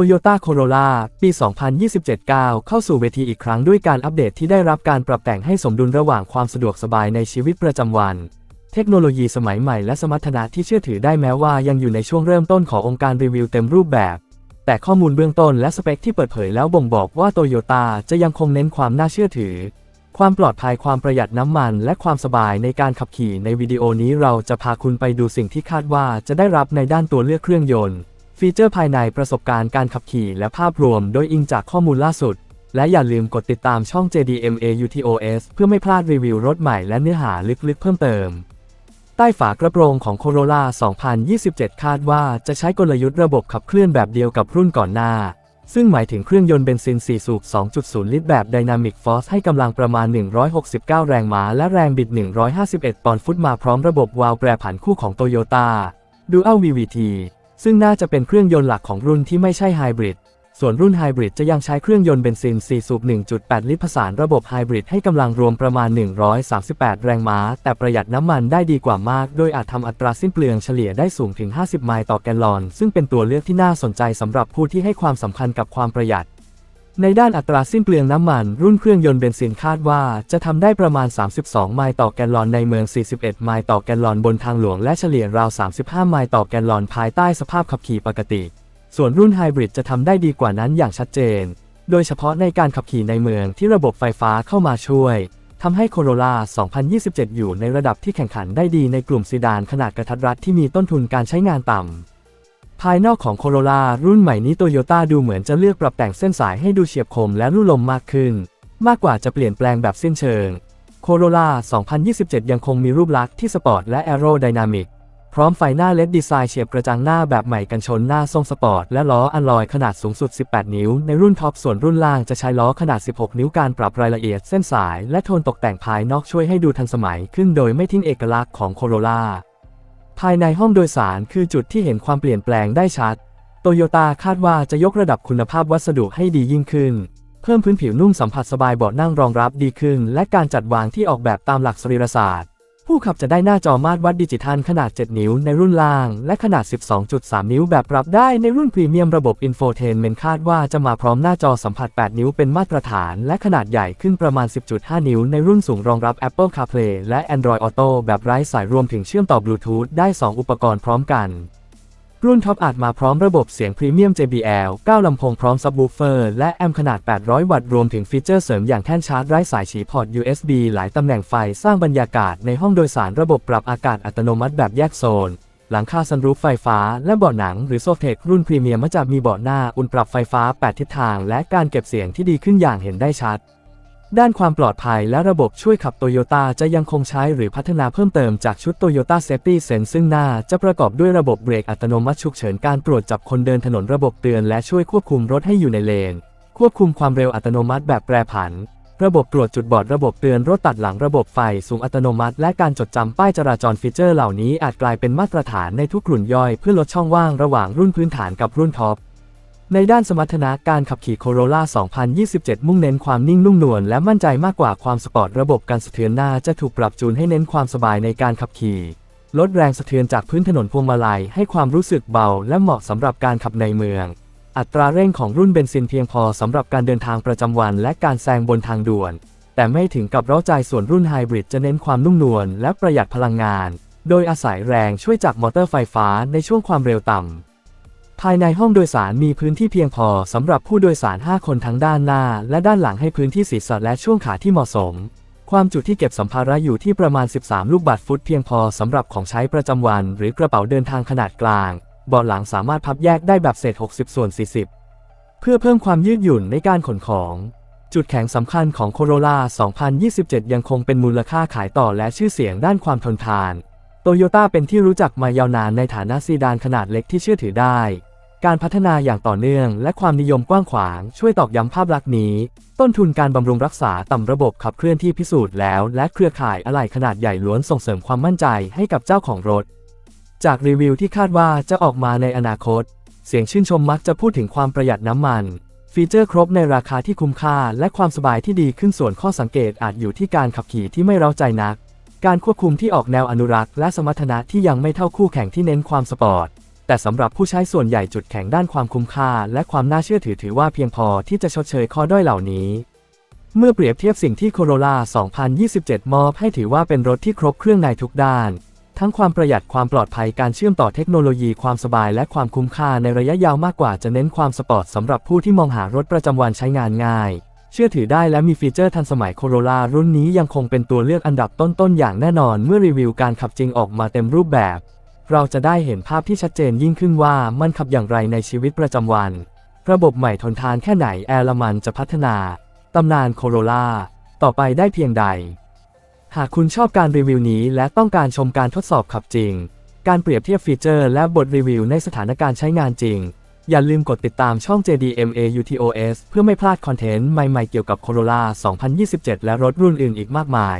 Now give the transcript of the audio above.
Toyota Corolla ปี 2027 ก้าวเข้าสู่เวทีอีกครั้งด้วยการอัปเดตที่ได้รับการปรับแต่งให้สมดุลระหว่างความสะดวกสบายในชีวิตประจำวัน เทคโนโลยีสมัยใหม่และสมรรถนะที่เชื่อถือได้แม้ว่ายังอยู่ในช่วงเริ่มต้นขององค์การรีวิวเต็มรูปแบบ แต่ข้อมูลเบื้องต้นและสเปคที่เปิดเผยแล้วบ่งบอกว่าโตโยต้าจะยังคงเน้นความน่าเชื่อถือ ความปลอดภัยความประหยัดน้ำมัน และความสบายในการขับขี่ในวิดีโอนี้เราจะพาคุณไปดูสิ่งที่คาดว่าจะได้รับในด้านตัวเลือกเครื่องยนต์ ฟีเจอร์ภายในประสบการณ์การขับขี่และภาพรวม โดยอิงจากข้อมูลล่าสุด และอย่าลืมกดติดตามช่อง JDMA UTOS เพื่อไม่พลาดรีวิวรถใหม่และเนื้อหาลึกๆเพิ่มเติม ใต้ฝากระโปรงของ Corolla 2027 คาดว่าจะใช้กลยุทธ์ระบบขับเคลื่อนแบบเดียวกับรุ่นก่อนหน้า ซึ่งหมายถึงเครื่องยนต์เบนซิน 4 สูบ 2.0 ลิตรแบบ Dynamic Force ให้กำลังประมาณ 169 แรงม้า และแรงบิด 151 ปอนด์ฟุตมาพร้อมระบบวาล์วแปรผันคู่ของ Toyota Dual VVT ซึ่งน่าจะเป็นเครื่องยนต์หลักของรุ่นที่ไม่ใช่ไฮบริด ส่วนรุ่นไฮบริดจะยังใช้เครื่องยนต์เบนซิน 4 สูบ 1.8 ลิตรผสานระบบไฮบริดให้กำลังรวมประมาณ 138 แรงม้า แต่ประหยัดน้ำมันได้ดีกว่ามาก โดยอาจทำอัตราสิ้นเปลืองเฉลี่ยได้สูงถึง 50 ไมล์ต่อแกลลอน ซึ่งเป็นตัวเลือกที่น่าสนใจสำหรับผู้ที่ให้ความสำคัญกับความประหยัด ในด้านอัตราสิ้นเปลืองน้ำมัน รุ่นเครื่องยนต์เบนซินคาดว่าจะทำได้ประมาณ 32 ไมล์ต่อแกลลอนในเมือง 41 ไมล์ต่อแกลลอนบนทางหลวงและเฉลี่ยราว 35 ไมล์ต่อแกลลอนภายใต้สภาพขับขี่ปกติ ส่วนรุ่นไฮบริดจะทำได้ดีกว่านั้นอย่างชัดเจน โดยเฉพาะในการขับขี่ในเมืองที่ระบบไฟฟ้าเข้ามาช่วยทำให้ Corolla 2027 อยู่ในระดับที่แข่งขันได้ดีในกลุ่มซีดานขนาดกระทัดรัดที่มีต้นทุนการใช้งานต่ำ ภายนอกของ Corolla รุ่นใหม่นี้ Toyota ดูเหมือนจะเลือกปรับแต่งเส้นสายให้ดูเฉียบคมและรุ่นลมมากขึ้น มากกว่าจะเปลี่ยนแปลงแบบสิ้นเชิง Corolla 2027 ยังคงมีรูปลักษณ์ที่สปอร์ตและแอโรไดนามิกพร้อมไฟหน้าเลดดีไซน์เฉียบกระจังหน้าแบบใหม่กันชนหน้าทรงสปอร์ตและล้ออัลลอยขนาดสูงสุด 18 นิ้ว ในรุ่นท็อปส่วนรุ่นล่างจะใช้ล้อขนาด 16 นิ้วการปรับรายละเอียดเส้นสาย และโทนตกแต่งภายนอกช่วยให้ดูทันสมัยขึ้นโดยไม่ทิ้งเอกลักษณ์ของ Corolla ภายในห้องโดยสารคือจุดที่เห็นความเปลี่ยนแปลงได้ชัด โตโยต้าคาดว่าจะยกระดับคุณภาพวัสดุให้ดียิ่งขึ้น เพิ่มพื้นผิวนุ่มสัมผัสสบายเบาะนั่งรองรับดีขึ้น และการจัดวางที่ออกแบบตามหลักสรีรศาสตร์ ผู้ขับจะได้หน้าจอมาตรวัดดิจิทัลขนาด 7 นิ้วในรุ่นล่าง และขนาด 12.3 นิ้วแบบปรับได้ในรุ่นพรีเมียมระบบอินโฟเทนเมนคาดว่าจะมาพร้อมหน้าจอสัมผัส 8 นิ้วเป็นมาตรฐาน และขนาดใหญ่ขึ้นประมาณ 10.5 นิ้วในรุ่นสูงรองรับ Apple CarPlay และ Android Auto แบบไร้สายรวมถึงเชื่อมต่อบลูทูธได้ 2 อุปกรณ์พร้อมกัน รุ่นท็อปอาจมาพร้อมระบบเสียงพรีเมียม JBL 9 ลำโพงพร้อมซับวูเฟอร์และแอมป์ขนาด 800 วัตต์ รวมถึงฟีเจอร์เสริมอย่างแท่นชาร์จไร้สายฉีพอร์ต USB หลายตำแหน่งไฟสร้างบรรยากาศในห้องโดยสารระบบปรับอากาศอัตโนมัติแบบแยกโซน หลังคาซันรูฟไฟฟ้า และเบาะหนังหรือโซเทครุ่นพรีเมียมมักจะมีเบาะหน้า อุ่นปรับไฟฟ้า 8 ทิศทาง และการเก็บเสียงที่ดีขึ้นอย่างเห็นได้ชัด ด้านความปลอดภัยและระบบช่วยขับโตโยต้าจะยังคงใช้หรือพัฒนาเพิ่มเติมจากชุด Toyota Safety Sense ซึ่งหน้าจะประกอบด้วยระบบเบรกอัตโนมัติฉุกเฉินการตรวจจับคนเดินถนนระบบเตือนและช่วยควบคุมรถให้อยู่ในเลน ควบคุมความเร็วอัตโนมัติแบบแปรผัน ระบบตรวจจุดบอดระบบเตือนรถตัดหลังระบบไฟสูงอัตโนมัติ และการจดจำป้ายจราจรฟีเจอร์เหล่านี้อาจกลายเป็นมาตรฐานในทุกกลุ่มย่อยเพื่อลดช่องว่างระหว่างรุ่นพื้นฐานกับรุ่นท็อป ในด้านสมรรถนะการขับขี่ Corolla 2027 มุ่งเน้นความนิ่งนุ่มนวลและมั่นใจมากกว่าความสปอร์ตระบบการสะเทือนหน้าจะถูกปรับจูนให้เน้นความสบายในการขับขี่ ลดแรงสะเทือนจากพื้นถนนพวงมาลัยให้ความรู้สึกเบาและเหมาะสำหรับการขับในเมือง อัตราเร่งของรุ่นเบนซินเพียงพอสำหรับการเดินทางประจำวันและการแซงบนทางด่วน แต่ไม่ถึงกับเร้าใจส่วนรุ่นไฮบริดจะเน้นความนุ่มนวลและประหยัดพลังงาน โดยอาศัยแรงช่วยจากมอเตอร์ไฟฟ้าในช่วงความเร็วต่ำ ภายในห้องโดยสารมีพื้นที่เพียงพอสำหรับผู้โดยสาร 5 คนทั้งด้านหน้า และด้านหลังให้พื้นที่ศีรษะและช่วงขาที่เหมาะสม ความจุที่เก็บสัมภาระอยู่ที่ประมาณ 13 ลูกบาศก์ฟุตเพียงพอสำหรับของใช้ประจำวัน หรือกระเป๋าเดินทางขนาดกลางเบาะหลังสามารถพับแยกได้แบบเศษ 60 ส่วน 40 เพื่อเพิ่มความยืดหยุ่นในการขนของ จุดแข็งสำคัญของ Corolla 2027 ยังคงเป็นมูลค่าขายต่อและชื่อเสียงด้านความทนทาน โตโยต้าเป็นที่รู้จักมายาวนานในฐานะซีดานขนาดเล็กที่เชื่อถือได้ การพัฒนาอย่างต่อเนื่องและความนิยมกว้างขวาง ช่วยตอกย้ำภาพลักษณ์นี้ ต้นทุนการบำรุงรักษาต่ำระบบขับเคลื่อนที่พิสูจน์แล้ว และเครือข่ายอะไหล่ขนาดใหญ่ล้วนส่งเสริมความมั่นใจให้กับเจ้าของรถ จากรีวิวที่คาดว่าจะออกมาในอนาคต เสียงชื่นชมมักจะพูดถึงความประหยัดน้ำมัน ฟีเจอร์ครบในราคาที่คุ้มค่า และความสบายที่ดีขึ้นส่วนข้อสังเกตอาจอยู่ที่การขับขี่ที่ไม่เร้าใจนัก การควบคุมที่ออกแนวอนุรักษ์ และสมรรถนะที่ยังไม่เท่าคู่แข่งที่เน้นความสปอร์ต แต่สำหรับผู้ใช้ส่วนใหญ่จุดแข็งด้านความคุ้มค่า และความน่าเชื่อถือถือว่าเพียงพอที่จะชดเชยข้อด้อยเหล่านี้ เมื่อเปรียบเทียบสิ่งที่ Corolla 2027 มอบให้ถือว่าเป็นรถที่ครบเครื่องในทุกด้าน ทั้งความประหยัดความปลอดภัยการเชื่อมต่อเทคโนโลยีความสบายและความคุ้มค่าในระยะยาวมากกว่าจะเน้นความสปอร์ตสำหรับผู้ที่มองหารถประจำวันใช้งานง่าย เชื่อถือได้และมีฟีเจอร์ทันสมัย Corolla รุ่นนี้ยังคงเป็นตัวเลือกอันดับต้นๆอย่างแน่นอน เมื่อรีวิวการขับจริงออกมาเต็มรูปแบบ เราจะได้เห็นภาพที่ชัดเจนยิ่งขึ้นว่ามันขับอย่างไรในชีวิตประจำวัน ระบบใหม่ทนทานแค่ไหนแอร์ลมันจะพัฒนาตำนานโคโรล่าต่อไปได้เพียงใด หากคุณชอบการรีวิวนี้และต้องการชมการทดสอบขับจริง การเปรียบเทียบฟีเจอร์และบทรีวิวในสถานการณ์ใช้งานจริง อย่าลืมกดติดตามช่อง JDMA UTOS เพื่อไม่พลาดคอนเทนต์ใหม่ๆเกี่ยวกับ Corolla 2027 และรถรุ่นอื่นอีกมากมาย